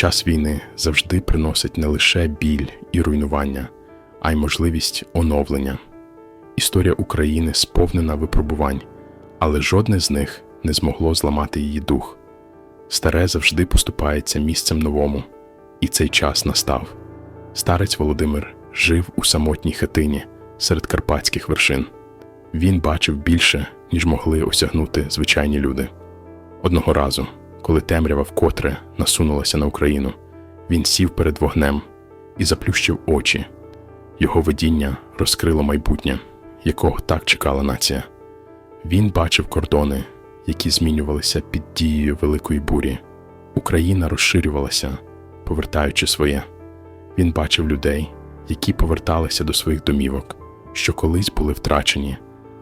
Час війни завжди приносить не лише біль і руйнування, а й можливість оновлення. Історія України сповнена випробувань, але жодне з них не змогло зламати її дух. Старе завжди поступається місцем новому, і цей час настав. Старець Володимир жив у самотній хатині серед карпатських вершин. Він бачив більше, ніж могли осягнути звичайні люди. Одного разу, коли темрява вкотре насунулася на Україну, він сів перед вогнем і заплющив очі. Його видіння розкрило майбутнє, якого так чекала нація. Він бачив кордони, які змінювалися під дією великої бурі. Україна розширювалася, повертаючи своє. Він бачив людей, які поверталися до своїх домівок, що колись були втрачені,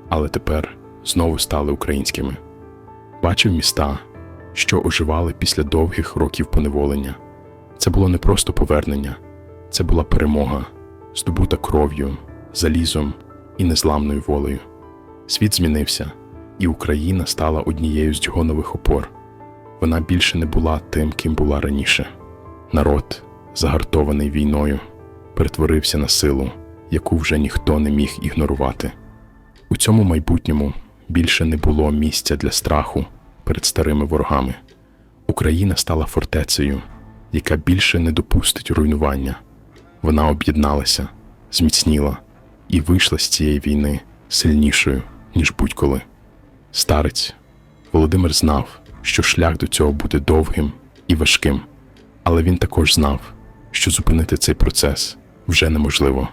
але тепер знову стали українськими. Бачив міста, що оживали після довгих років поневолення. Це було не просто повернення, це була перемога, здобута кров'ю, залізом і незламною волею. Світ змінився, і Україна стала однією з його нових опор. Вона більше не була тим, ким була раніше. Народ, загартований війною, перетворився на силу, яку вже ніхто не міг ігнорувати. У цьому майбутньому більше не було місця для страху перед старими ворогами. Україна стала фортецею, яка більше не допустить руйнування. Вона об'єдналася, зміцніла і вийшла з цієї війни сильнішою, ніж будь-коли. Старець Володимир знав, що шлях до цього буде довгим і важким, але він також знав, що зупинити цей процес вже неможливо.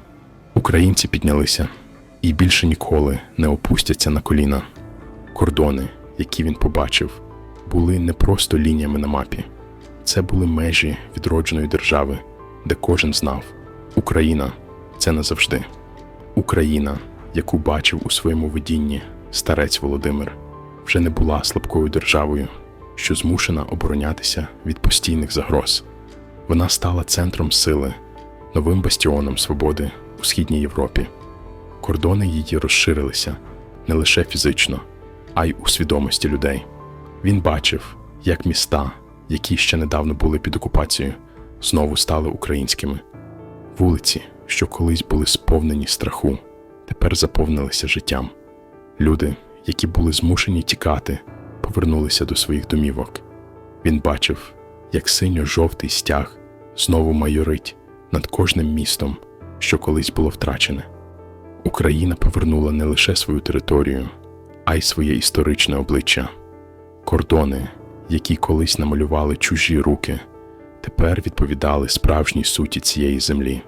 Українці піднялися і більше ніколи не опустяться на коліна. Кордони, які він побачив, були не просто лініями на мапі, це були межі відродженої держави, де кожен знав Україна це назавжди. Україна, яку бачив у своєму видінні старець Володимир, вже не була слабкою державою, що змушена оборонятися від постійних загроз. Вона стала центром сили, новим бастіоном свободи у східній Європі. Кордони її розширилися не лише фізично, а й у свідомості людей. Він бачив, як міста, які ще недавно були під окупацією, знову стали українськими. Вулиці, що колись були сповнені страху, тепер заповнилися життям. Люди, які були змушені тікати, повернулися до своїх домівок. Він бачив, як синьо-жовтий стяг знову майорить над кожним містом, що колись було втрачене. Україна повернула не лише свою територію, а й своє історичне обличчя. Кордони, які колись намалювали чужі руки, тепер відповідали справжній суті цієї землі.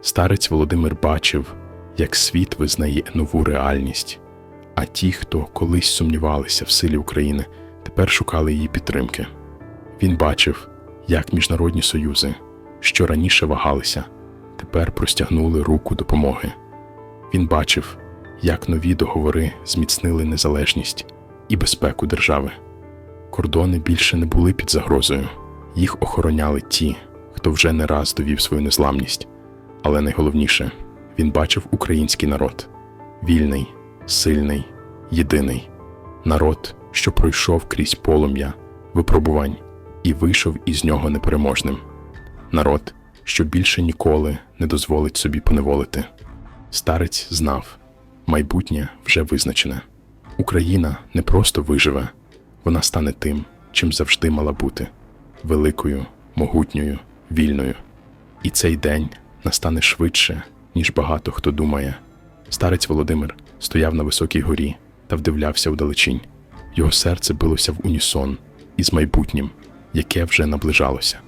Старець Володимир бачив, як світ визнає нову реальність, а ті, хто колись сумнівалися в силі України, тепер шукали її підтримки. Він бачив, як міжнародні союзи, що раніше вагалися, тепер простягнули руку допомоги. Він бачив, як нові договори зміцнили незалежність і безпеку держави. Кордони більше не були під загрозою, їх охороняли ті, хто вже не раз довів свою незламність. Але найголовніше, він бачив український народ вільний, сильний, єдиний народ, що пройшов крізь полум'я, випробувань і вийшов із нього непереможним. Народ, що більше ніколи не дозволить собі поневолити. Старець знав, майбутнє вже визначене. Україна не просто виживе, вона стане тим, чим завжди мала бути великою, могутньою, вільною. І цей день настане швидше, ніж багато хто думає. Старець Володимир стояв на високій горі та вдивлявся вдалечінь. Його серце билося в унісон із майбутнім, яке вже наближалося.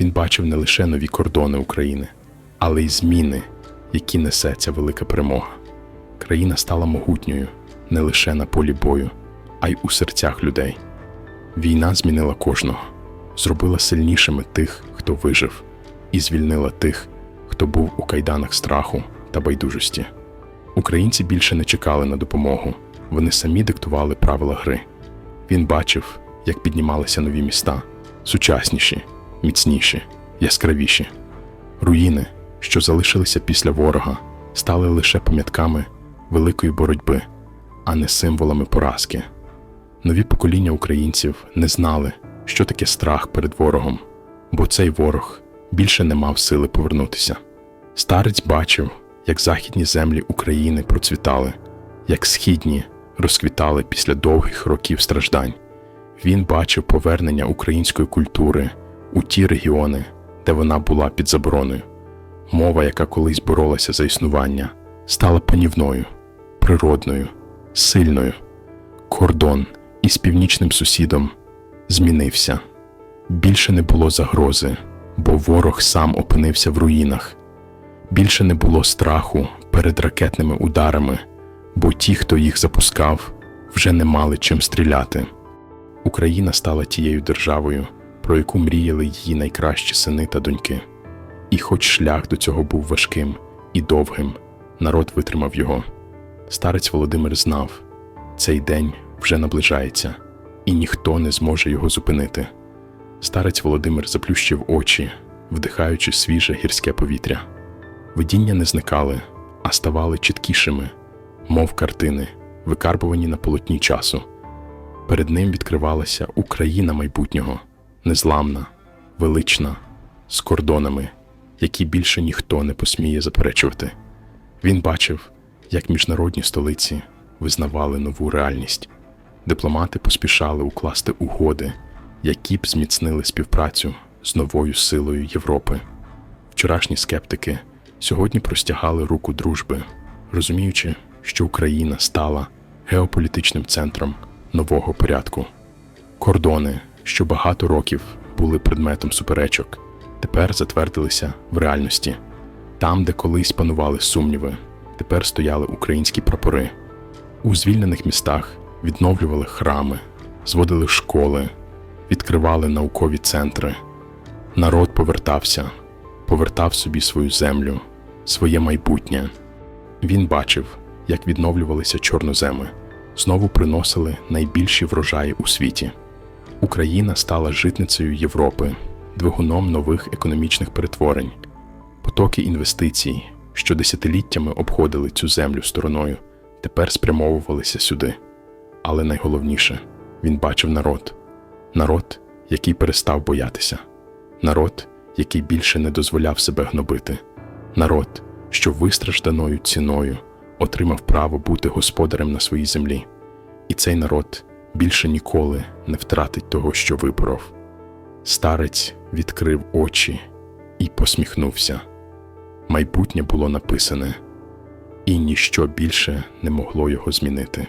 Він бачив не лише нові кордони України, але й зміни, які несе ця велика перемога. Країна стала могутньою не лише на полі бою, а й у серцях людей. Війна змінила кожного, зробила сильнішими тих, хто вижив, і звільнила тих, хто був у кайданах страху та байдужості. Українці більше не чекали на допомогу, вони самі диктували правила гри. Він бачив, як піднімалися нові міста, сучасніші, міцніші, яскравіші. Руїни, що залишилися після ворога, стали лише пам'ятками великої боротьби, а не символами поразки. Нові покоління українців не знали, що таке страх перед ворогом. бо цей ворог більше не мав сили повернутися. Старець бачив, як західні землі України процвітали, як східні розквітали після довгих років страждань. Він бачив повернення української культури у ті регіони, де вона була під забороною. Мова, яка колись боролася за існування, стала панівною, природною, сильною. Кордон із північним сусідом змінився. Більше не було загрози, бо ворог сам опинився в руїнах. Більше не було страху перед ракетними ударами, бо ті, хто їх запускав, вже не мали чим стріляти. Україна стала тією державою, про яку мріяли її найкращі сини та доньки. І хоч шлях до цього був важким і довгим, народ витримав його. Старець Володимир знав, цей день вже наближається, і ніхто не зможе його зупинити. Старець Володимир заплющив очі, вдихаючи свіже гірське повітря. Видіння не зникали, а ставали чіткішими, мов картини, викарбувані на полотні часу. Перед ним відкривалася Україна майбутнього, незламна, велична, з кордонами, які більше ніхто не посміє заперечувати. Він бачив, як міжнародні столиці визнавали нову реальність. Дипломати поспішали укласти угоди, які б зміцнили співпрацю з новою силою Європи. Вчорашні скептики сьогодні простягали руку дружби, розуміючи, що Україна стала геополітичним центром нового порядку. Кордони, що багато років були предметом суперечок, тепер затвердилися в реальності. Там, де колись панували сумніви, тепер стояли українські прапори. У звільнених містах відновлювали храми, зводили школи, відкривали наукові центри. Народ повертався, повертав собі свою землю, своє майбутнє. Він бачив, як відновлювалися чорноземи, знову приносили найбільші врожаї у світі. Україна стала житницею Європи, двигуном нових економічних перетворень. Потоки інвестицій, що десятиліттями обходили цю землю стороною, тепер спрямовувалися сюди. Але найголовніше, він бачив народ народ, який перестав боятися, народ, який більше не дозволяв себе гнобити, народ, що вистражданою ціною отримав право бути господарем на своїй землі. І цей народ більше ніколи не втратить того, що виборов. Старець відкрив очі і посміхнувся. Майбутнє було написане, і ніщо більше не могло його змінити.